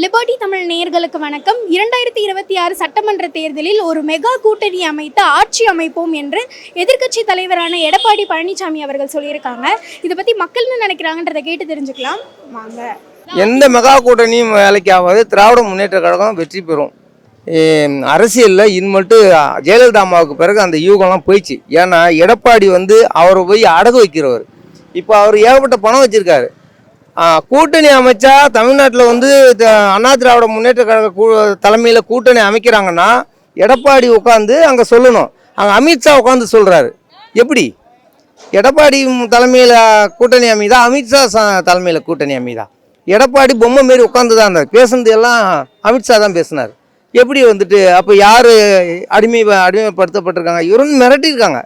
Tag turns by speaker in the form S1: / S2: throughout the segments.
S1: Liberty Tamil நேயர்களுக்கு வணக்கம். இரண்டாயிரத்தி இருபத்தி ஆறு சட்டமன்ற தேர்தலில் ஒரு மெகா கூட்டணி அமைத்து ஆட்சி அமைப்போம் என்று எதிர்க்கட்சி தலைவரான எடப்பாடி பழனிசாமி அவர்கள் சொல்லியிருக்காங்க. இதை பற்றி மக்கள் என்ன நினைக்கிறாங்கன்றதை கேட்டு தெரிஞ்சுக்கலாம். வாங்க.
S2: எந்த மெகா கூட்டணியும் வேலைக்கு ஆகாது திராவிட முன்னேற்ற கழகம் வெற்றி பெறும். அரசியலில் இனிமேட்டு ஜெயலலிதா அம்மாவுக்கு பிறகு அந்த யூகம்லாம் போயிடுச்சு. ஏன்னா எடப்பாடி வந்து அவரை போய் அடகு வைக்கிறவர். இப்போ அவர் ஏகப்பட்ட பணம் வச்சுருக்காரு. கூட்டணி அமைச்சா தமிழ்நாட்டில் வந்து த- அண்ணா திராவிட முன்னேற்ற கழக கூ தலைமையில் கூட்டணி அமைக்கிறாங்கன்னா எடப்பாடி உட்காந்து அங்கே சொல்லணும். அங்கே அமித்ஷா உட்காந்து சொல்கிறாரு எப்படி? எடப்பாடி தலைமையில் கூட்டணி அமைதா அமித்ஷா தலைமையில் கூட்டணி அமைதா எடப்பாடி பொம்மை மாரி உட்காந்து தான் இருந்தார். பேசுனது எல்லாம் அமித்ஷா தான் பேசினார். எப்படி வந்துட்டு அப்போ யார் அடிமை அடிமைப்படுத்தப்பட்டிருக்காங்க? இவர் வந்து மிரட்டியிருக்காங்க.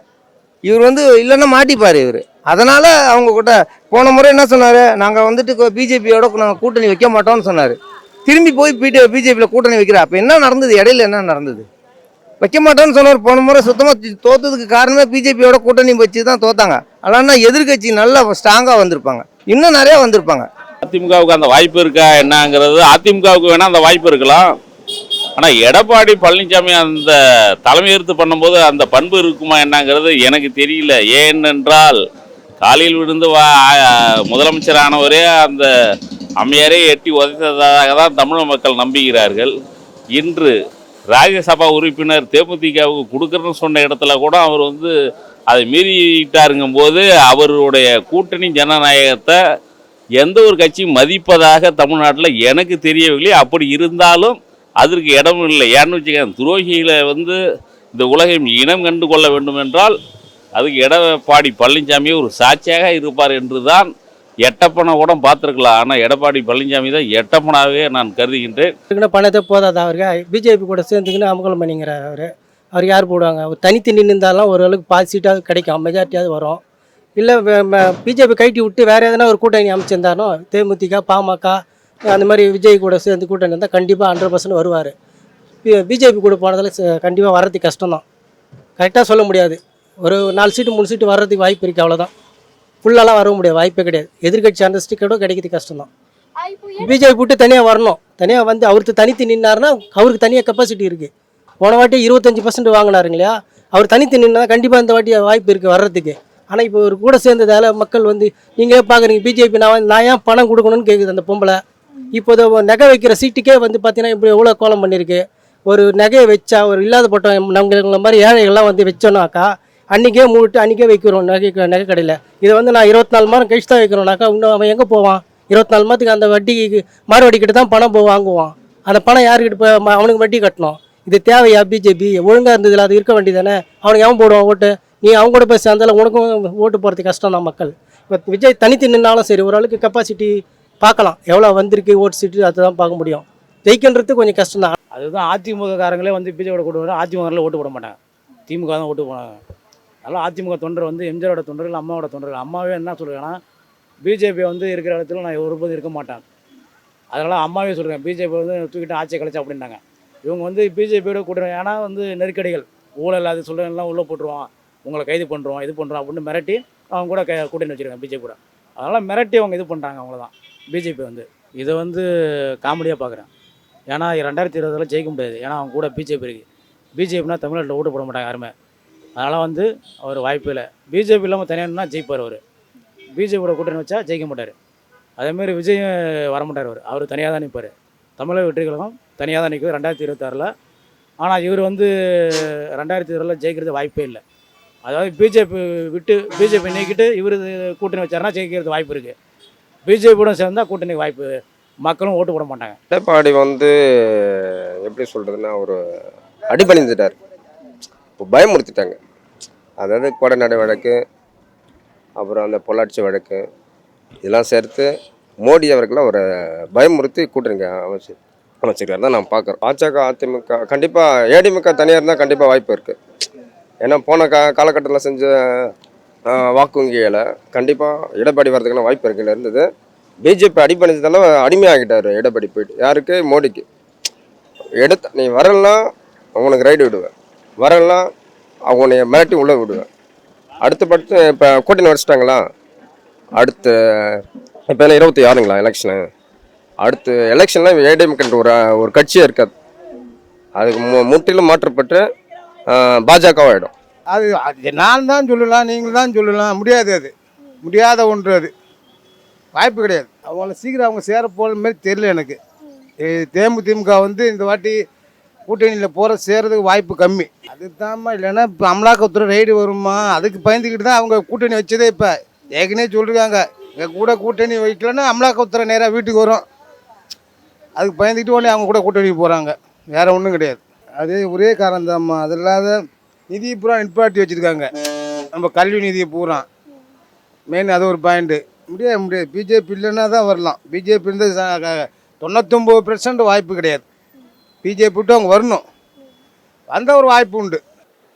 S2: இவர் வந்து இல்லைன்னா மாட்டிப்பார் இவர். அதனால் அவங்க கூட போன முறை என்ன சொன்னார்? நாங்கள் வந்துட்டு பிஜேபியோட நாங்கள் கூட்டணி வைக்க மாட்டோம்னு சொன்னார். திரும்பி போய் பிடி பிஜேபியில் கூட்டணி வைக்கிற அப்போ என்ன நடந்தது? இடையில என்ன நடந்தது? வைக்க மாட்டோம்னு சொன்னார் போன முறை சுத்தமாக தோத்ததுக்கு காரணமே பிஜேபியோட கூட்டணி வச்சு தான் தோத்தாங்க. ஆனால் எதிர்க்கட்சி நல்லா ஸ்ட்ராங்காக வந்திருப்பாங்க. இன்னும் நிறையா வந்திருப்பாங்க.
S3: அதிமுகவுக்கு அந்த வாய்ப்பு இருக்கா என்னங்கிறது அதிமுகவுக்கு வேணால் அந்த வாய்ப்பு இருக்கலாம். ஆனால் எடப்பாடி பழனிசாமி அந்த தலைமையேற்று பண்ணும்போது அந்த பண்பு இருக்குமா என்னங்கிறது எனக்கு தெரியல. ஏனென்றால் காலையில் விழுந்து வா முதலமைச்சரானவரே அந்த அம்மையாரே எட்டி உதைத்ததாக தான் தமிழ் மக்கள் நம்புகிறார்கள். இன்று ராஜ்யசபா உறுப்பினர் தேமுதிகவுக்கு கொடுக்குறேன்னு சொன்ன இடத்துல கூட அவர் வந்து அதை மீறிட்டாருங்கும் போது அவருடைய கூட்டணி ஜனநாயகத்தை எந்த ஒரு கட்சியும் மதிப்பதாக தமிழ்நாட்டில் எனக்கு தெரியவில்லை. அப்படி இருந்தாலும் அதற்கு இடமும் இல்லை ஏன்னு வச்சுக்கேன் துரோகிகளை வந்து இந்த உலகம் இனம் கண்டு கொள்ள வேண்டும் என்றால் அதுக்கு எடப்பாடி பழனிசாமி ஒரு சாட்சியாக இருப்பார் என்று தான் எட்டப்பனை கூட பார்த்துருக்கலாம். ஆனால் எடப்பாடி பழனிசாமி தான் எட்டப்பனாகவே நான் கருதுகின்றேன்.
S4: பணத்தை போதாது அவருக்கு? பிஜேபி கூட சேர்ந்துக்கின்னு அமகலம் பண்ணிங்கிறார் அவர். அவர் யார் போடுவாங்க? அவர் தனித்து நின்று இருந்தாலும் ஓரளவுக்கு பாதி சீட்டாவது கிடைக்கும். மெஜாரிட்டியாவது வரும். இல்லை பிஜேபி கைட்டி விட்டு வேறு எதனா ஒரு கூட்டணி அமைச்சிருந்தாலும் தேமுதிக பாமக அந்த மாதிரி விஜய் கூட சேர்ந்து கூட்டணி இருந்தால் கண்டிப்பாக ஹண்ட்ரட் பர்சன்ட் வருவார். பிஜேபி கூட போனதில் கண்டிப்பாக வர்றதுக்கு கஷ்டம்தான். கரெக்டாக சொல்ல முடியாது. ஒரு நாலு சீட்டு மூணு சீட்டு வர்றதுக்கு வாய்ப்பு இருக்குது அவ்வளோதான் ஃபுல்லாலாம் வர முடியாது வாய்ப்பே கிடையாது. எதிர்கட்சி அந்த ஸ்டிக்கரோட கிடைக்கிறது கஷ்டம் பிஜேபி விட்டு தனியாக வரணும். தனியாக வந்து அவருக்கு தனித்து நின்னாருன்னா அவருக்கு தனியாக கெப்பாசிட்டி இருக்குது போன வாட்டி இருபத்தஞ்சி பர்சன்ட் வாங்கினாருங்க இல்லையா? அவர் தனித்து நின்னா கண்டிப்பாக இந்த வாட்டி வாய்ப்பு இருக்குது வர்றதுக்கு. ஆனால் இப்போ ஒரு கூட சேர்ந்ததால மக்கள் வந்து நீங்களே பார்க்குறீங்க பிஜேபி நான் வந்து- நான் ஏன் பணம் கொடுக்கணும்னு கேட்குது அந்த பொம்பளை. இப்போ இதை நகை வைக்கிற சீட்டுக்கே வந்து பார்த்தீங்கன்னா இப்படி எவ்வளோ கோலம் பண்ணியிருக்கு ஒரு நகையை வச்சா ஒரு இல்லாத பட்டம் நம்மள மாதிரி ஏழைகள்லாம் வந்து வச்சோன்னாக்கா அன்றைக்கே மூட்டு அன்றைக்கே வைக்கிறோம் நகை நகை கடையில். இதை வந்து நான் இருபத்தி நாலு மாதம் கழிச்சு தான் வைக்கிறோம்னாக்கா இன்னும் அவன் எங்கே போவான்? இருபத்தி நாலு மாதத்துக்கு அந்த வட்டிக்கு மாறுவடி கிட்ட தான் பணம் போய் வாங்குவான். அந்த பணம் யாருக்கிட்ட போய் அவனுக்கு வட்டி கட்டணும். இது தேவையா பிஜேபி? ஒழுங்காக இருந்ததில்ல அது இருக்க வேண்டியதானே அவனுக்கு எவன் போடுவான் ஓட்டு? நீ அவங்க கூட போய் சேர்ந்தாலும் உனக்கும் ஓட்டு போகிறது கஷ்டம் தான் மக்கள். இப்போ விஜய் தனித்து நின்னாலும் சரி ஓரளவுக்கு கெப்பாசிட்டி பார்க்கலாம். எவ்வளோ வந்திருக்கு ஓட்டு சீட்டு அதுதான் பார்க்க முடியும். ஜெயிக்கின்றது கொஞ்சம் கஷ்டம் தான்
S5: அதுதான் அதிமுக காரங்களே வந்து பிஜேபியோட கூட்டு வர அதிமுகவில் ஓட்டு போட மாட்டாங்க. திமுக தான் ஓட்டு போனாங்க அதெல்லாம் அதிமுக தொண்டர் வந்து எம்ஜிஆரோட தொண்டர்கள் அம்மாவோட தொண்டர்கள். அம்மாவே என்ன சொல்கிறேன்னா பிஜேபி வந்து இருக்கிற இடத்துல நான் ஒருபோதும் இருக்க மாட்டேன். அதனால் அம்மாவே சொல்கிறேன் பிஜேபி வந்து தூக்கிட்டு ஆட்சியை கழிச்சு அப்படின்னாங்க. இவங்க வந்து பிஜேபியோட கூட்டணி ஏன்னா வந்து நெருக்கடிகள். ஊழல் அது சொல்கிறதெல்லாம் உள்ளே போட்டுருவான். உங்களை கைது பண்ணுறோம் இது பண்ணுறோம் அப்படின்னு மிரட்டி அவங்க கூட க கூட்டணி வச்சுருக்காங்க பிஜேபி கூட. அதனால் மிரட்டி அவங்க இது பண்ணுறாங்க அவ்வளோதான் பிஜேபி வந்து. இதை வந்து காமெடியாக பார்க்குறேன் ஏன்னா ரெண்டாயிரத்தி இருபதில் ஜெயிக்க முடியாது. ஏன்னா அவங்க கூட பிஜேபி இருக்குது பிஜேபினா தமிழ்நாட்டில் ஓட்டு போட மாட்டாங்க யாருமே. அதனால் வந்து அவர் வாய்ப்பு இல்லை. பிஜேபி இல்லாமல் தனியானா ஜெயிப்பார் அவர். பிஜேபியோட கூட்டணி வச்சா ஜெயிக்க மாட்டார். அதேமாரி விஜயும் வர மாட்டார் அவர். அவர் தனியாக தான் நிற்பார் தமிழக வெற்றி கழகம் தனியாக தான் நிற்கும் ரெண்டாயிரத்தி இருபத்தாறில். ஆனால் இவர் வந்து ரெண்டாயிரத்தி இருபதில் ஜெயிக்கிறது வாய்ப்பே இல்லை. அதாவது பிஜேபி விட்டு பிஜேபி நீக்கிட்டு இவர் கூட்டணி வச்சாருன்னா ஜெயிக்கிறது வாய்ப்பு இருக்குது பிஜேபியோட சேர்ந்தால் கூட்டணி வாய்ப்பு மக்களும் ஓட்டு போட மாட்டாங்க.
S6: எடப்பாடி வந்து எப்படி சொல்கிறதுன்னா ஒரு அடிபணிந்துட்டார். இப்போ பயமுறுத்திட்டாங்க. அதாவது கொடநடை வழக்கு அப்புறம் அந்த பொள்ளாச்சி வழக்கு இதெல்லாம் சேர்த்து மோடி அவர்களை ஒரு பயமுறுத்தி கூட்டணிங்க அமைச்சு அமைச்சிருக்காரு தான் நான் பார்க்குறோம். பாஜக அதிமுக கண்டிப்பாக ஏடிமுக தனியாக இருந்தால் கண்டிப்பாக வாய்ப்பு இருக்குது ஏன்னா போன கா காலகட்டத்தில் செஞ்ச வாக்கு வங்கிகளை கண்டிப்பாக இடப்பாடி வர்றதுக்கான வாய்ப்பு இருக்குல்ல இருந்தது. பிஜேபி அடிப்பணிச்சதால அடிமையாகிட்டார் இடப்படி போயிட்டு. யாருக்கு? மோடிக்கு. எடுத்த நீ வரலாம் உனக்கு ரைடு விடுவேன். வரலாம் அவனைய மிரட்டி உள்ளே விடுவேன். அடுத்த பட்சம் இப்போ கூட்டணி வச்சிட்டாங்களா? அடுத்த இப்போ என்ன இருபத்தி ஆறுங்களா எலெக்ஷனு அடுத்து எலெக்ஷனில் ஏடிஎம்கன்ற ஒரு ஒரு கட்சியே இருக்காது அதுக்கு மு முற்றிலும் மாற்றப்பட்டு பாஜகவாயிடும்.
S7: அது அது நான் தான் சொல்லலாம் நீங்கள் தான் சொல்லலாம். முடியாது அது. முடியாத ஒன்று அது. வாய்ப்பு கிடையாது. அவங்கள சீக்கிரம் அவங்க சேர போகிற மாதிரி தெரியல எனக்கு. தேமுதிமுக வந்து இந்த வாட்டி கூட்டணியில் போகிற சேர்றதுக்கு வாய்ப்பு கம்மி. அதுதான்மா இல்லைன்னா இப்போ அமலாக்கத்துறை ரைடு வருமா அதுக்கு பயந்துக்கிட்டு தான் அவங்க கூட்டணி வச்சதே இப்போ. ஏற்கனவே சொல்லிருக்காங்க. எங்கள் கூட கூட்டணி வைக்கலன்னா அமலாக்கத்துறை நேராக வீட்டுக்கு வரும். அதுக்கு பயந்துக்கிட்டு உடனே அவங்க கூட கூட்டணி போகிறாங்க வேறு ஒன்றும் கிடையாது. அது ஒரே காரணம் தான்மா அது இல்லாத நிதியை பூரா நிற்பாட்டி வச்சுருக்காங்க. நம்ம கல்வி நிதியை பூரா. மெயின் அது ஒரு பாயிண்ட்டு முடியாது முடியாது. பிஜேபி இல்லைன்னா தான் வரலாம். பிஜேபி இருந்து தொண்ணூத்தொம்பது பெர்சன்ட் வாய்ப்பு கிடையாது. பிஜேபி விட்டு அவங்க வரணும். வந்த ஒரு வாய்ப்பு உண்டு.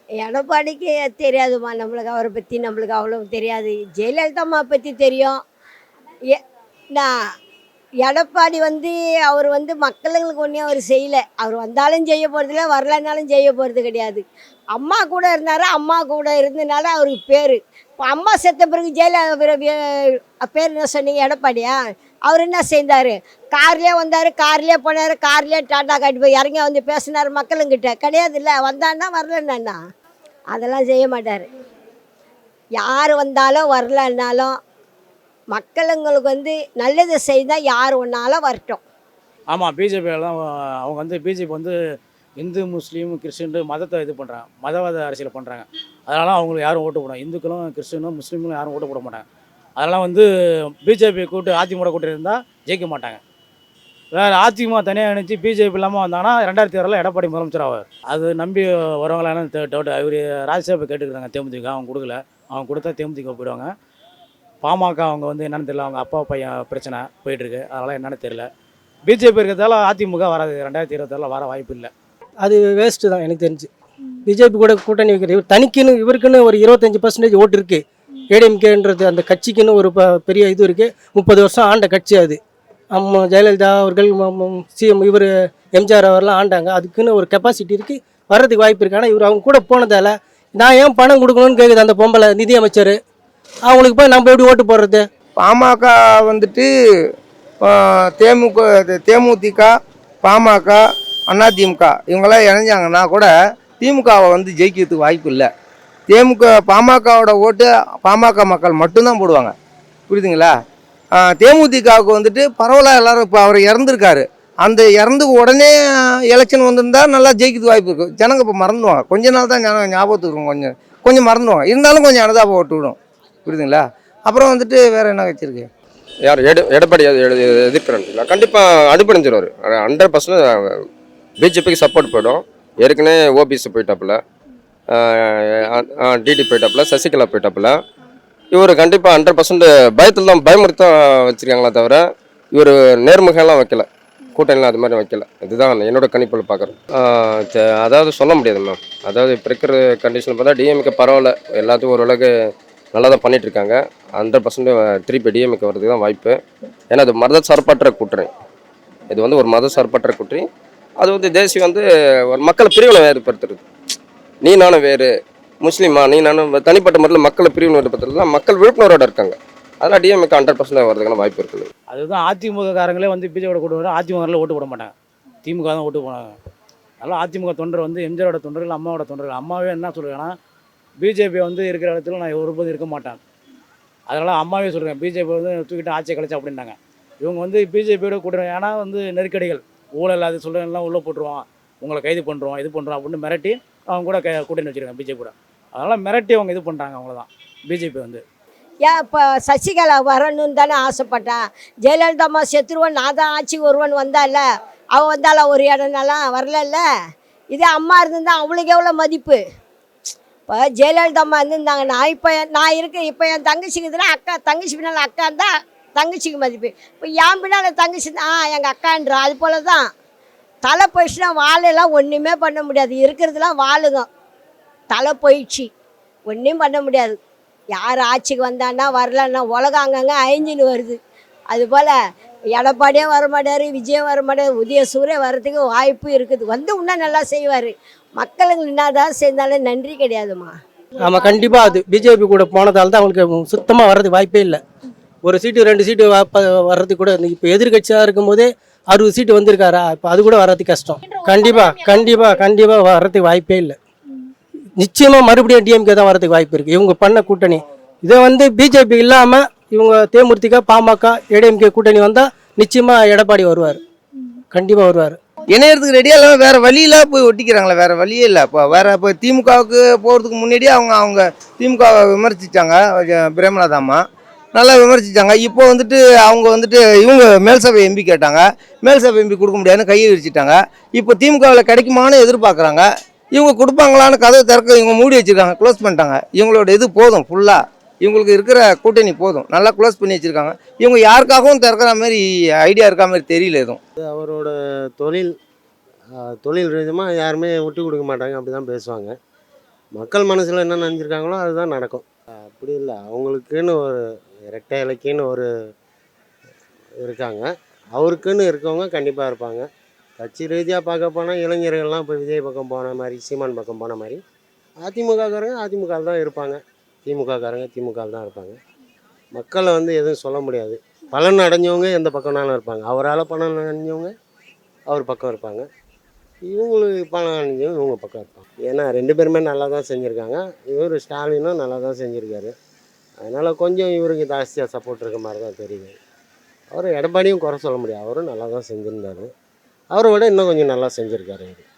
S8: எடப்பாடிக்கு தெரியாதுமா நம்மளுக்கு அவரை பற்றி நம்மளுக்கு அவ்வளோ தெரியாது. ஜெயலலிதாம்மா பற்றி தெரியும். எ நான் எடப்பாடி வந்து அவர் வந்து மக்களுங்களுக்கு ஒன்றும் அவர் செய்யலை. அவர் வந்தாலும் செய்ய போகிறதில்ல வரலனாலும் செய்ய போகிறது கிடையாது. அம்மா கூட இருந்தார் அம்மா கூட இருந்தனால அவருக்கு பேர். இப்போ அம்மா செத்த பிறகு ஜெயலலிதா பேர் என்ன சொன்னீங்க எடப்பாடியா? அவர் என்ன செய்தார்? கார்லேயே வந்தார் கார்லேயே போனார் கார்லேயே டாட்டா காட்டி போய் இறங்கி வந்து பேசினார் மக்களுங்கிட்ட. கிடையாது இல்லை வந்தான்னா வரலன்னா அதெல்லாம் செய்ய மாட்டார். யார் வந்தாலும் வரலன்னாலும் மக்களுங்களுக்கு வந்து நல்லது செய்தால் யார் ஒன்றாலும் வரட்டும்.
S5: ஆமாம் பிஜேபியெல்லாம் அவங்க வந்து பிஜேபி வந்து இந்து முஸ்லீம் கிறிஸ்டின் மதத்தை இது பண்ணுறாங்க மதவாத அரசியல் பண்ணுறாங்க அதனால அவங்களுக்கு யாரும் ஓட்டு போட இந்துக்களும் கிறிஸ்டினும் முஸ்லீம்களும் யாரும் ஓட்டு போட மாட்டாங்க. அதெல்லாம் வந்து பிஜேபி கூட்டு அதிமுக கூட்டு இருந்தால் ஜெயிக்க மாட்டாங்க. வேறு அதிமுக தனியாக நினச்சி பிஜேபி இல்லாமல் வந்தாங்கன்னா ரெண்டாயிரத்தி ஆறில் எடப்பாடி முதலமைச்சர் ஆவார். அது நம்பி வரவங்களான டவுட் அவர் ராஜ்யசபா கேட்டுக்கிறாங்க தேமுதிக அவங்க கொடுக்கல. அவங்க கொடுத்தா தேமுதிக போயிடுவாங்க. பாமக அவங்க வந்து என்னென்னு தெரியல அவங்க அப்பா பையன் பிரச்சனை போயிட்டுருக்கு. அதெல்லாம் என்னென்னு தெரியல. பிஜேபி இருக்கிறதால அதிமுக வராது. ரெண்டாயிரத்தி இருபத்தாறில் வர வாய்ப்பு இல்லை.
S4: அது வேஸ்ட்டு தான் எனக்கு தெரிஞ்சு. பிஜேபி கூட கூட்டணி வைக்கிற இவர் தனிக்குன்னு இவருக்குன்னு ஒரு இருபத்தஞ்சி பர்சன்டேஜ் ஓட்டு இருக்குது ஏடிஎம்கேன்றது அந்த கட்சிக்குன்னு ஒரு ப பெரிய இது இருக்குது முப்பது வருஷம் ஆண்ட கட்சி அது. அம்மா ஜெயலலிதா அவர்கள் சிஎம் இவர் எம்ஜிஆர் அவர்லாம் ஆண்டாங்க. அதுக்குன்னு ஒரு கெப்பாசிட்டி இருக்குது வர்றதுக்கு வாய்ப்பு இருக்குது ஆனால் இவர் அவங்க கூட போனதால நான் ஏன் பணம் கொடுக்கணும்னு கேட்குது அந்த பொம்பளை நிதியமைச்சர் அவங்களுக்கு போய் நம்ம எப்படி ஓட்டு போடுறது?
S2: பாமக வந்துட்டு தேமுக இது தேமுதிக பாமக அதிமுக இவங்கெல்லாம் இணைஞ்சாங்கன்னா கூட திமுகவை வந்து ஜெயிக்கிறதுக்கு வாய்ப்பு இல்லை. தேமுக பாமகவோட ஓட்டு பாமக மக்கள் மட்டும்தான் போடுவாங்க. புரியுதுங்களா? தேமுதிகவுக்கு வந்துட்டு பரவாயில்ல எல்லாரும் இப்போ அவர் இறந்துருக்காரு. அந்த இறந்து உடனே எலெக்ஷன் வந்திருந்தா நல்லா ஜெயிக்கிறதுக்கு வாய்ப்பு இருக்குது ஜனங்க இப்போ மறந்துடுவாங்க. கொஞ்ச நாள் தான் ஞாபகம் ஞாபகத்துக்கு இருக்கும் கொஞ்சம் கொஞ்சம் மறந்துடுவாங்க. இருந்தாலும் கொஞ்சம் அனுதாபம் ஓட்டு விடும். புரியுதுங்களா? அப்புறம் வந்துட்டு வேற என்ன வச்சிருக்கு?
S6: யார் எடு எடப்பாடி எது- எதிர்க்கிறாங்களா கண்டிப்பாக அடிபணிஞ்சிருவார் ஹண்ட்ரட் பர்சன்ட் பிஜேபிக்கு சப்போர்ட் போயிடும். ஏற்கனவே ஓபிஎஸ் போயிட்டாப்புல. டிடி போயிட்டாப்புல சசிகலா போயிட்டாப்புல. இவர் கண்டிப்பாக ஹண்ட்ரட் பர்சன்ட் பயத்தில் தான் பயமுறுத்தான் வச்சுருக்காங்களே தவிர இவர் நேர்முகலாம் வைக்கல. கூட்டணிலாம் அது மாதிரி வைக்கல. இதுதான் என்னோட கணிப்பில் பார்க்குறேன் அதாவது சொல்ல முடியாது மேம் அதாவது இப்போ இருக்கிற கண்டிஷன் பார்த்தா டிஎம்கே பரவாயில்ல. எல்லாத்தையும் ஓரளவுக்கு நல்லா தான் பண்ணிகிட்ருக்காங்க இருக்காங்க ஹண்ட்ரட் பர்சன்ட் திருப்பி டிஎம்கே வர்றதுக்கு தான் வாய்ப்பு. ஏன்னா அது மத சார்பற்ற கூட்டணி. இது வந்து ஒரு மத சார்பற்ற கூட்டணி. அது வந்து தேசியம் வந்து ஒரு மக்களை பிரிவினை ஏற்படுத்துறது. நீ நானும் வேறு முஸ்லீமா நீ நானும் தனிப்பட்ட முறையில் மக்களை பிரிவினை ஏற்படுத்துறது மக்கள் விழிப்புணர்வோட இருக்காங்க. அதெல்லாம் டிஎம்ஏக்கு ஹண்ட்ரட் பர்சன்ட் வரதுக்கான வாய்ப்பு இருக்குது.
S5: அதுதான் அதிமுக காரங்களே வந்து பிஜேபியோட கூட்டு வர அதிமுகவில் ஓட்டு போட மாட்டாங்க. திமுக தான் ஓட்டு போனாங்க அதனால் அதிமுக தொண்டர் வந்து எம்ஜிஆரோட தொண்டர்கள் அம்மாவோட தொண்டர்கள். அம்மாவே என்ன சொல்கிறேன்னா பிஜேபி வந்து இருக்கிற இடத்துல நான் ஒருபோதும் இருக்க மாட்டேன். அதனால் அம்மாவே சொல்கிறேன் பிஜேபி வந்து தூக்கிட்டு ஆட்சியை கழிச்சு அப்படின்னாங்க. இவங்க வந்து பிஜேபியோட கூட்டணி ஏன்னா வந்து நெருக்கடிகள். ஊழல் அது சொல்ல உள்ளே போட்டுருவான். உங்களை கைது பண்ணுறோம் இது பண்ணுறோம் அப்படின்னு மிரட்டி அவங்க கூட க கூட்டணி வச்சுருக்காங்க பிஜேபி கூட. அதனால் மிரட்டி அவங்க இது பண்ணுறாங்க அவ்வளோதான் பிஜேபி வந்து.
S8: ஏன் இப்போ சசிகலா வரணும்னு தானே ஆசைப்பட்டான். ஜெயலலிதா அம்மா செத்துருவன் நான் தான் ஆட்சிக்கு ஒருவன் வந்தால அவள் வந்தால ஒரு இடம்னாலாம் வரலல்ல? இதே அம்மா இருந்திருந்தா அவளுக்கு எவ்வளோ மதிப்பு? இப்போ ஜெயலலிதா அம்மா இருந்திருந்தாங்க நான் இப்போ நான் இருக்கேன் இப்போ என் தங்கச்சிக்கு இதுனா அக்கா தங்கச்சி பின்னால் அக்கா இருந்தால் தங்கச்சிக்கு மதிப்பு. இப்போ என் பின்னால் தங்கச்சி தான் ஆ எங்கள் அக்கான்றா அது போல தான் தலை போயிடுச்சுன்னா வாழெல்லாம் ஒன்றுமே பண்ண முடியாது. இருக்கிறதுலாம் வாழுங்க. தலை போயிடுச்சு ஒன்றும் பண்ண முடியாது. யார் ஆட்சிக்கு வந்தான்னா வரலன்னா உலகம் அங்கங்கே அழிஞ்சின்னு வருது. அதுபோல் எடப்பாடியும் வர மாட்டார் விஜயம் வர மாட்டார் சூரிய வர்றதுக்கு வாய்ப்பு இருக்குது. வந்து இன்னும் நல்லா செய்வார். மக்களுக்கு என்னதான் செய்தாலும் நன்றி கிடையாதுமா
S4: ஆமாம் கண்டிப்பாக அது பிஜேபி கூட போனதால் தான் அவங்களுக்கு சுத்தமாக வர்றதுக்கு வாய்ப்பே இல்லை. ஒரு சீட்டு ரெண்டு சீட்டு வ- வர்றதுக்கு கூட இப்போ எதிர்கட்சியாக இருக்கும்போதே அறுபது சீட்டு வந்திருக்காரா? இப்போ அது கூட வர்றதுக்கு கஷ்டம். கண்டிப்பாக கண்டிப்பாக கண்டிப்பாக வர்றதுக்கு வாய்ப்பே இல்லை. நிச்சயமாக மறுபடியும் டிஎம்கே தான் வரதுக்கு வாய்ப்பு இருக்குது இவங்க பண்ண கூட்டணி. இதை வந்து பிஜேபி இல்லாமல் இவங்க தேமுதிக பாமக ஏடிஎம்கே கூட்டணி வந்தால் நிச்சயமாக எடப்பாடி வருவார். கண்டிப்பாக வருவார்.
S2: இணையறதுக்கு ரெடியாக இல்லாமல் வேறு வழியெல்லாம் போய் ஒட்டிக்கிறாங்களே வேறு வழியே இல்லை. இப்போ வேறு இப்போ திமுகவுக்கு போகிறதுக்கு முன்னாடியே அவங்க அவங்க திமுகவை விமர்சித்தாங்க பிரேமலதா நல்லா விமர்சித்தாங்க இப்போ வந்துட்டு அவங்க வந்துட்டு இவங்க மேல் சபை எம்பி கேட்டாங்க. மேல் சபை எம்பி கொடுக்க முடியாதுன்னு கையை விரிச்சிட்டாங்க. இப்போ திமுகவில் கிடைக்குமான்னு எதிர்பார்க்குறாங்க. இவங்க கொடுப்பாங்களான்னு கதவை திறக்க இவங்க மூடி வச்சுருக்காங்க. க்ளோஸ் பண்ணிட்டாங்க. இவங்களோட இது போதும் ஃபுல்லாக இவங்களுக்கு இருக்கிற கூட்டணி போதும். நல்லா க்ளோஸ் பண்ணி வச்சுருக்காங்க. இவங்க யாருக்காகவும் திறக்கிற மாதிரி ஐடியா இருக்கா மாதிரி தெரியல எதுவும்.
S9: அவரோட தொழில் தொழில் ரீதியமாக யாருமே விட்டு கொடுக்க மாட்டாங்க. அப்படி தான் பேசுவாங்க. மக்கள் மனசில் என்ன நினச்சிருக்காங்களோ அதுதான் நடக்கும். அப்படி இல்லை. அவங்களுக்குன்னு ஒரு இரட்டை இலக்கின்னு ஒரு இருக்காங்க. அவருக்குன்னு இருக்கவங்க கண்டிப்பாக இருப்பாங்க. கட்சி ரீதியாக பார்க்க போனால் இளைஞர்கள்லாம் இப்போ விஜய் பக்கம் போன மாதிரி சீமான் பக்கம் போன மாதிரி அதிமுகக்காரங்க அதிமுக தான் இருப்பாங்க. திமுகக்காரங்க திமுக தான் இருப்பாங்க. மக்களை வந்து எதுவும் சொல்ல முடியாது. பலன் அடைஞ்சவங்க எந்த பக்கம்னாலும் இருப்பாங்க. அவரால் பலன் அடைஞ்சவங்க அவர் பக்கம் இருப்பாங்க. இவங்களுக்கு பலன் அடைஞ்சவங்க இவங்க பக்கம் இருப்பாங்க. ஏன்னா ரெண்டு பேருமே நல்லா தான் செஞ்சுருக்காங்க. இவர் ஸ்டாலினும் நல்லா தான் செஞ்சுருக்காரு. அதனால் கொஞ்சம் இவருக்கு ஜாஸ்தியாக சப்போர்ட் இருக்க மாதிரி தான் தெரியுது. அவர் எடப்பாடியும் குறை சொல்ல முடியாது. அவரும் நல்லா தான் செஞ்சுருந்தாரு. அவரை விட இன்னும் கொஞ்சம் நல்லா செஞ்சுருக்காரு இவர்.